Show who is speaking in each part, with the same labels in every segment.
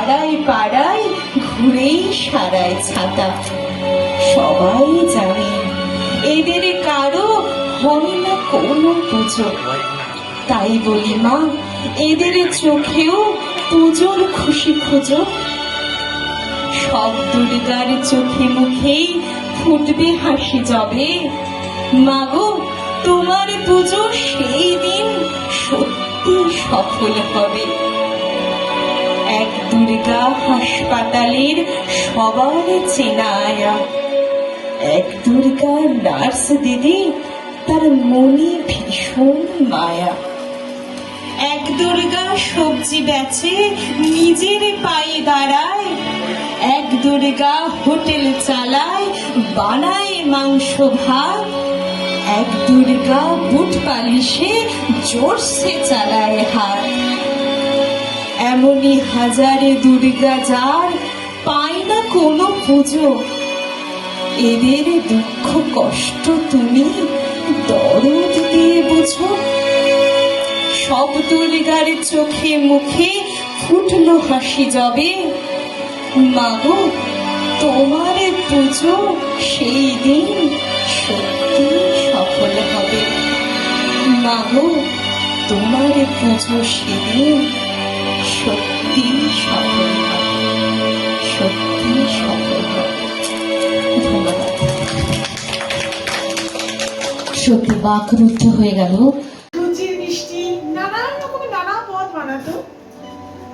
Speaker 1: পাড়ায় পাড়ায় ঘুরেই সারায় ছাতা। সবাই জানে, এদের কারও হয় না কোনো পুজো। তাই বলি মা, এদের চোখেও পুজোর খুশি খুঁজো। সব দুর্গার চোখে মুখেই ফুটবে হাসি যাবে মাগো, তোমার পুজো সেই দিন সত্যি সফল হবে। দুর্গা হাসপাতালের সবার চেনা আয়া এক দুর্গা নার্স দিদি, তার মনে ভীষণ মায়া। এক দুর্গা সবজি বেচে নিজের পায়ে দাঁড়ায়। এক দুর্গা হোটেল চালায়, বানায় মাংস ভাত। এক দুর্গা বুট পালিশে জোরসে চালায় হাত। এমনই হাজারে দুর্গা যার পায় না কোনো পুজো। এদের দুঃখ কষ্ট তুমি দরদ দিয়ে বুঝো। সব দুর্গার চোখে মুখে ফুটলো হাসি যাবে মাগো, তোমার পুজো সেই দিন সত্যি সফল হবে। মাগো, তোমার পুজো সেদিন সত্যি বাকরুদ্ধ হয়ে গেল।
Speaker 2: লুচি মিষ্টি নানান রকমের নানা পদ বানাতো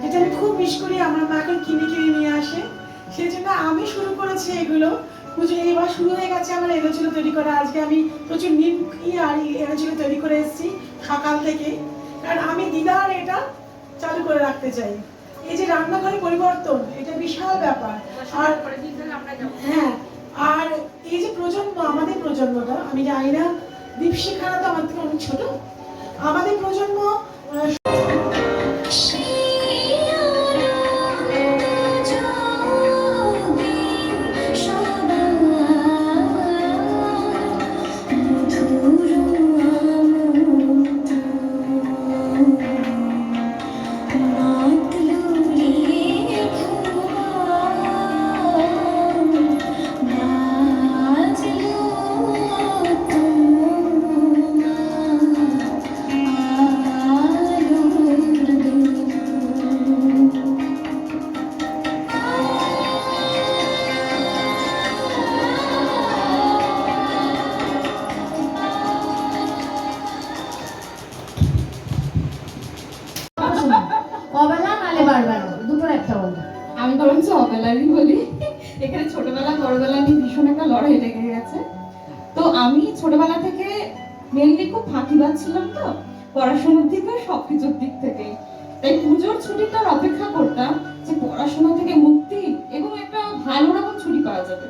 Speaker 2: যেটা আমি খুব মিস করি আমার মা এখন কিনে কিনে নিয়ে আসে। সেই জন্য আমি শুরু করেছি এগুলো। পুজো এবার শুরু হয়ে গেছে আমার এনেছিল তৈরি করা। আজকে আমি প্রচুর নিমকি আর এনেছিল তৈরি করে এসেছি সকাল থেকে। কারণ আমি দিদার এটা চালু করে রাখতে চাই। এই যে রান্নাঘরে পরিবর্তন এটা বিশাল ব্যাপার। আর হ্যাঁ আর এই যে প্রজন্ম আমাদের প্রজন্মটা আমি জানি না দীপশিখারা তো আমার অনেক ছোট। আমাদের প্রজন্ম
Speaker 3: বরঞ্চ অবেলারই বলি। এখানে ছোটবেলা, বড়বেলা নিয়ে ভীষণ একটা লড়াই লেগে গেছে। তো আমি ছোটবেলা থেকে মেনলি খুব ফাঁকিবাজ ছিলাম তো, পড়াশোনার দিকে সবকিছুর দিক থেকেই। তাই পুজোর অপেক্ষা করতাম যে পড়াশোনা থেকে মুক্তি এবং একটা ভালো রকম ছুটি পাওয়া যাবে।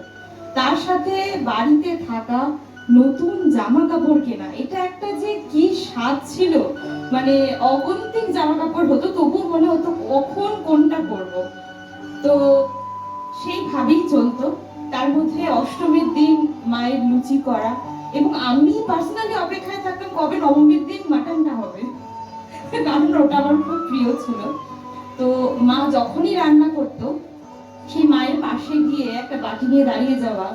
Speaker 3: তার সাথে বাড়িতে থাকা, নতুন জামা কাপড় কেনা, এটা একটা যে কি স্বাদ ছিল। মানে অগন্তিক জামা কাপড় হতো, তবুও মনে হতো কখন কোনটা পরবো। তো সেইভাবেই চলতো। তার মধ্যে অষ্টমীর দিন মায়ের লুচি করা এবং আমি পার্সোনালি অপেক্ষায় থাকতাম কবে নবমীর দিন মাটনটা হবে। কারণ ওটা আমার খুব প্রিয় ছিল। তো মা যখনই রান্না করতো, সেই মায়ের পাশে গিয়ে একটা বাটি নিয়ে দাঁড়িয়ে যাওয়া,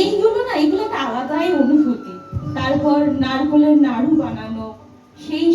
Speaker 3: এইগুলো না এগুলো একটা আলাদাই অনুভূতি। তারপর নারকলের নাড়ু বানানো, সেই